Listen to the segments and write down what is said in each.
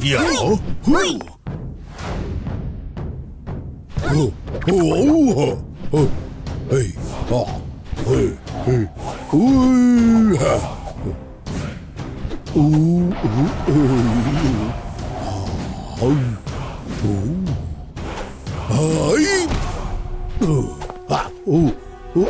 ইয়া ও হুই ও ও ও ও এই আ এই এই উই হা উ উ উ আউ উ আই ও আ ও ও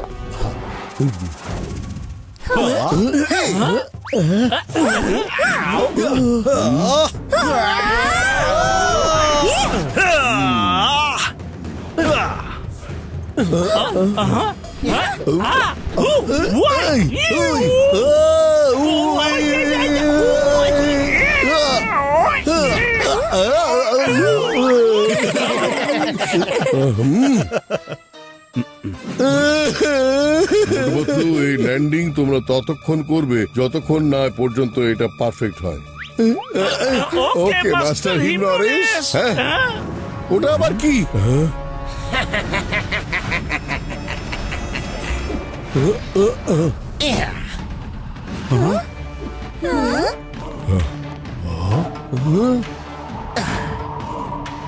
বন্ধু এই ল্যান্ডিং তোমরা ততক্ষণ করবে যতক্ষণ না পর্যন্ত এটা পারফেক্ট হয় ওকে মাস্টার হিমনরেশ হ্যাঁ ওটা আবার কি ইয়া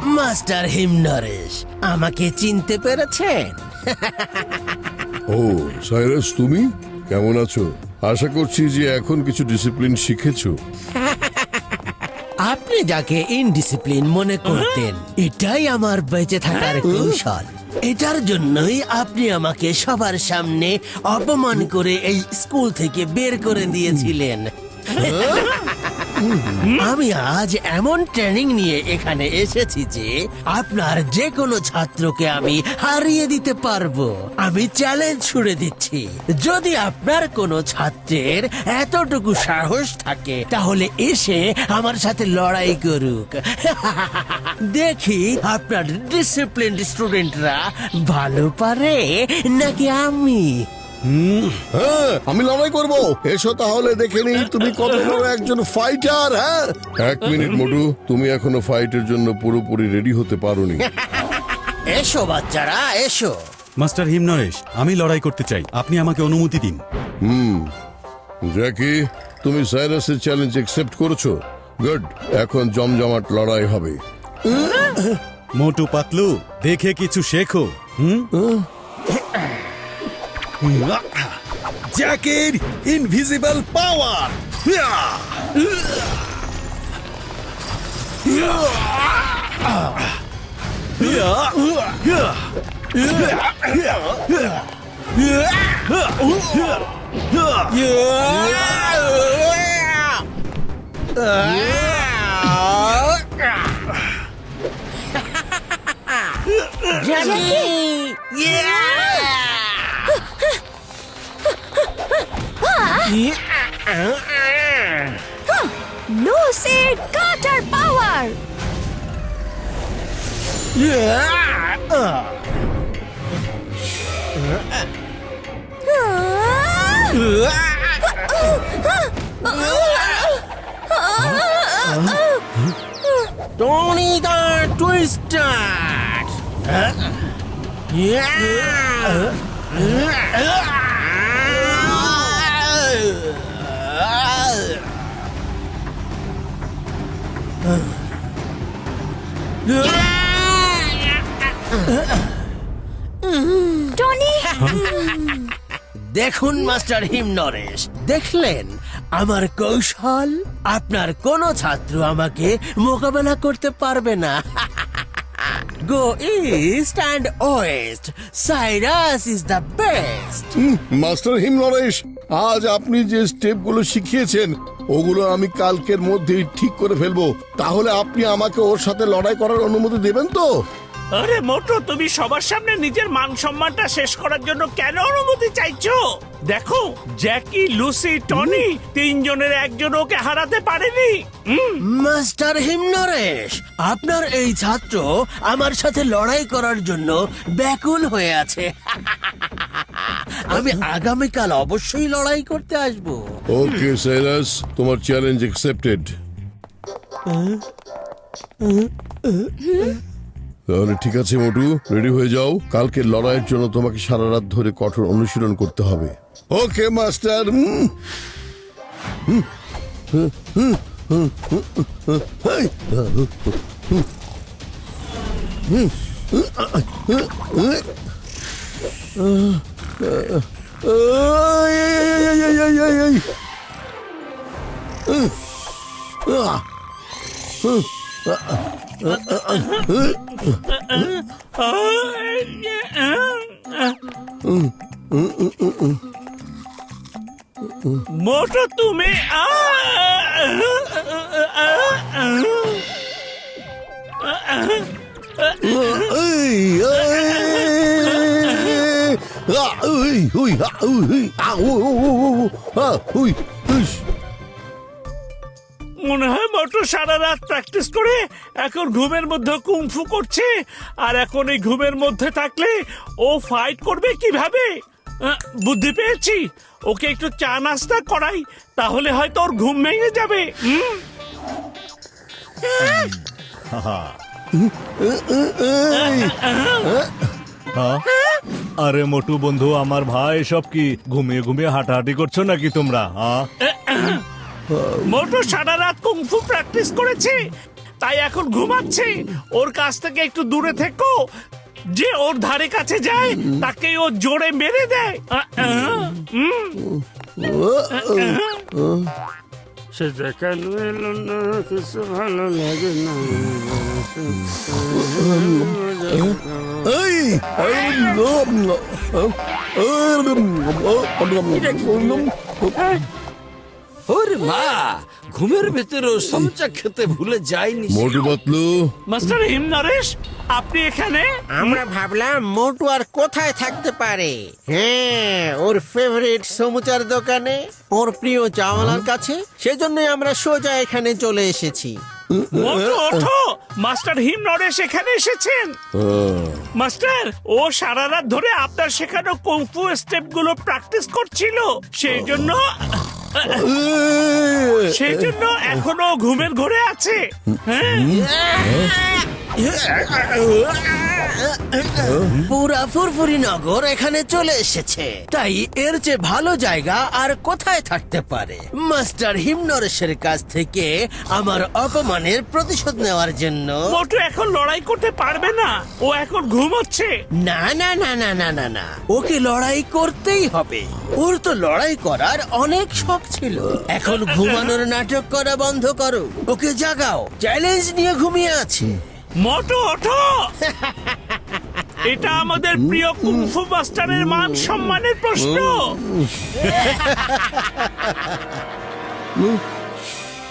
মাস্টার হিম হিমনরেশ আমাকে চিনতে পেরেছেন? ও সাইরাস তুমি? কেমন আছো? আশা করছি যে এখন কিছু ডিসিপ্লিন শিখেছো। আপনি যাকে ইনডিসিপ্লিন মনে করতেন এটাই আমার বেঁচে থাকার কৌশল। এটার জন্যই আপনি আমাকে সবার সামনে অপমান করে এই স্কুল থেকে বের করে দিয়েছিলেন। আমি আজ এমন ট্রেনিং নিয়ে এখানে এসেছি যে আপনার যে কোনো ছাত্রকে আমি হারিয়ে দিতে পারব। আমি চ্যালেঞ্জ ছুড়ে দিচ্ছি। যদি আপনার কোনো ছাত্রের এতটুকু সাহস থাকে, তাহলে এসে আমার সাথে লড়াই করুক। দেখি আপনার ডিসিপ্লিন স্টুডেন্টরা ভালো পারে নাকি আমি? হ্যাঁ আমি লড়াই করব। এসো তাহলে দেখে নিই তুমি কত বড় একজন ফাইটার হ্যাঁ? এক মিনিট মোটু। তুমি এখনও ফাইটের জন্য পুরোপুরি রেডি হতে পারোনি। এসো বাচ্চারা এসো। মাস্টার হিমনরেশ আমি লড়াই করতে চাই। আপনি আমাকে অনুমতি দিন। হুম। জ্যাকি তুমি সাইরাসের চ্যালেঞ্জ অ্যাকসেপ্ট করেছ? গুড এখন জমজমাট লড়াই হবে। মোটু পাতলু দেখে কিছু শেখো। হুম? জ্যাকের invisible power লুসির cutter power Tony the Twister! Tony দেখুন, মাস্টার হিমনরেশ। দেখলেন? আমার কৌশল? আপনার কোনো ছাত্র আমাকে মোকাবেলা করতে পারবে না। Go east and west Cyrus is the best master Himnaresh আজ আপনি যে স্টেপগুলো শিখিয়েছেন, ওগুলো আমি কালকের মধ্যেই ঠিক করে ফেলব। তাহলে আপনি আমাকে ওর সাথে লড়াই করার অনুমতি দেবেন তো? আরে মোটো তুমি সবার সামনে নিজের মান সম্মানটা শেষ করার জন্য কেন অনুমতি চাইছো? দেখো জ্যাকি লুসি টনি তিনজনের একজন ওকে হারাতে পারেনি। হুম, মাস্টার হিমনরেশ আপনার এই ছাত্র আমার সাথে লড়াই করার জন্য ব্যাকুল হয়ে আছে। আমি আগামীকাল অবশ্যই লড়াই করতে আসব। ওকে সাইরাস তোমার চ্যালেঞ্জ অ্যাকসেপ্টেড তাহলে ঠিক আছে মোটু। রেডি হয়ে যাও। কালকে লড়াইয়ের জন্য তোমাকে সারা রাত ধরে কঠোর অনুশীলন করতে হবে। Okay master. এই, মোটো তুমি আ! উই, উই, আহ, উই, উই, আহ, উ, উ, উ, উ, উ, সারা রাত প্র্যাকটিস করে এখন ঘুমের মধ্যে কুমফু করছে আর এখন এই ঘুমের মধ্যে থাকলে ও ফাইট করবে কীভাবে? বুদ্ধি পেয়েছি? ওকে একটু চা নাস্তা করাই তাহলে হয়তো ওর ঘুম ভেঙে যাবে? আরে মোটু বন্ধু আমার ভাই সব কি ঘুমিয়ে ঘুমিয়ে হাঁটাহাঁটি করছ নাকি তোমরা হ্যাঁ মোটো সারা রাত কুংফু প্র্যাকটিস করেছে তাই এখন ঘুমাচ্ছে ওর কাছ থেকে একটু দূরে থেকো যে ওর ধারে কাছে যায় তাকে ও জোরে মেরে দেয়। সে দেখানো এলো না কিছু ভালো লাগে না এই, ওরে মা ঘুমের ভেতরেও সমচা খেতে ভুলে যায়নি মোটু পাতলু মাস্টার হিম নরেশ আপনি এখানে? আমরা ভাবলাম মোটু আর কোথায় থাকতে পারে? হ্যাঁ ওর ফেভারিট সমুচার দোকানে ওর প্রিয় চাওয়ালার কাছে সেজন্যই আমরা সোজা এখানে চলে এসেছি। ওঠো! মাস্টার হিম নরেশ এখানে এসেছেন। মাস্টার ও সারা রাত ধরে আপনার শেখানো কুংফু স্টেপগুলো প্র্যাকটিস করছিল। সেই জন্য সেই জন্য এখনও ঘুমের ঘরে আছে। হ্যাঁ। পুরা ফুরফুরি নগর এখানে চলে এসেছে। তাই এর চেয়ে ভালো জায়গা আর কোথায় থাকতে পারে? মাস্টার হিমনরেশের কাছ থেকে আমার অপমানের প্রতিশোধ নেওয়ার জন্য। মোটু এখন লড়াই করতে পারবে না। ও এখন ঘুমোচ্ছে। না না না না না না না। ওকে লড়াই করতেই হবে। ওর তো লড়াই করার অনেক শখ ছিল। এখন ঘুমানোর নাটক করা বন্ধ করো। ওকে জাগাও। চ্যালেঞ্জ নিয়ে ঘুমিয়ে আছে। মোটু ওঠো। এটা আমাদের প্রিয় কুংফু মাস্টারের মান সম্মানের প্রশ্ন।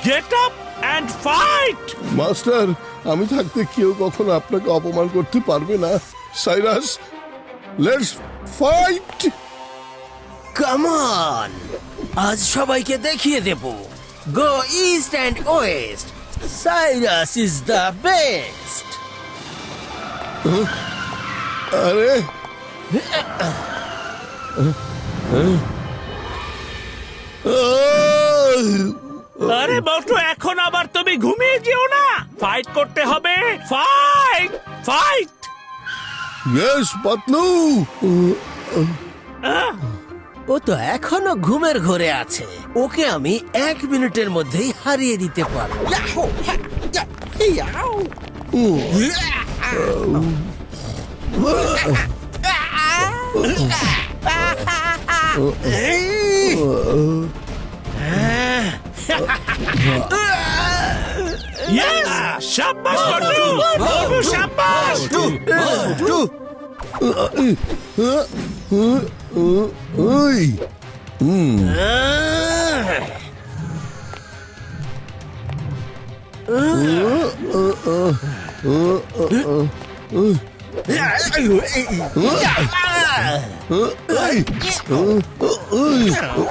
Get up and fight master আমি থাকতে কেউ কখনো আপনাকে অপমান করতে পারবে না। সাইরাস লেটস ফাইট কামন আজ সবাইকে দেখিয়ে দেব। Go east and west Cyrus is the best আরে! আরে মোটু এখন আবার তুমি ঘুমিয়ে যেও না। ফাইট করতে হবে। ফাইট ফাইট ইয়েস পাতলু ও তো এখনও ঘুমের ঘরে আছে। ওকে আমি এক মিনিটের মধ্যেই হারিয়ে দিতে পারব। ইয়াহু! হ্যাঁ! ইয়া! ইয়াও! ইয়েস শাবাশ মোটু মোটু শাবাশ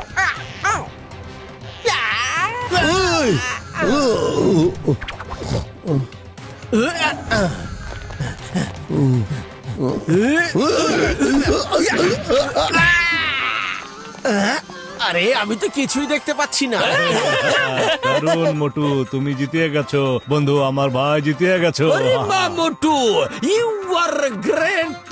ওই আহ! এই এই আরে আমি তো কিছুই দেখতে পাচ্ছি না। দারুণ মোটু তুমি জিতে গেছো। বন্ধু আমার ভাই জিতে গেছো। মোটু ইউ আর গ্রেট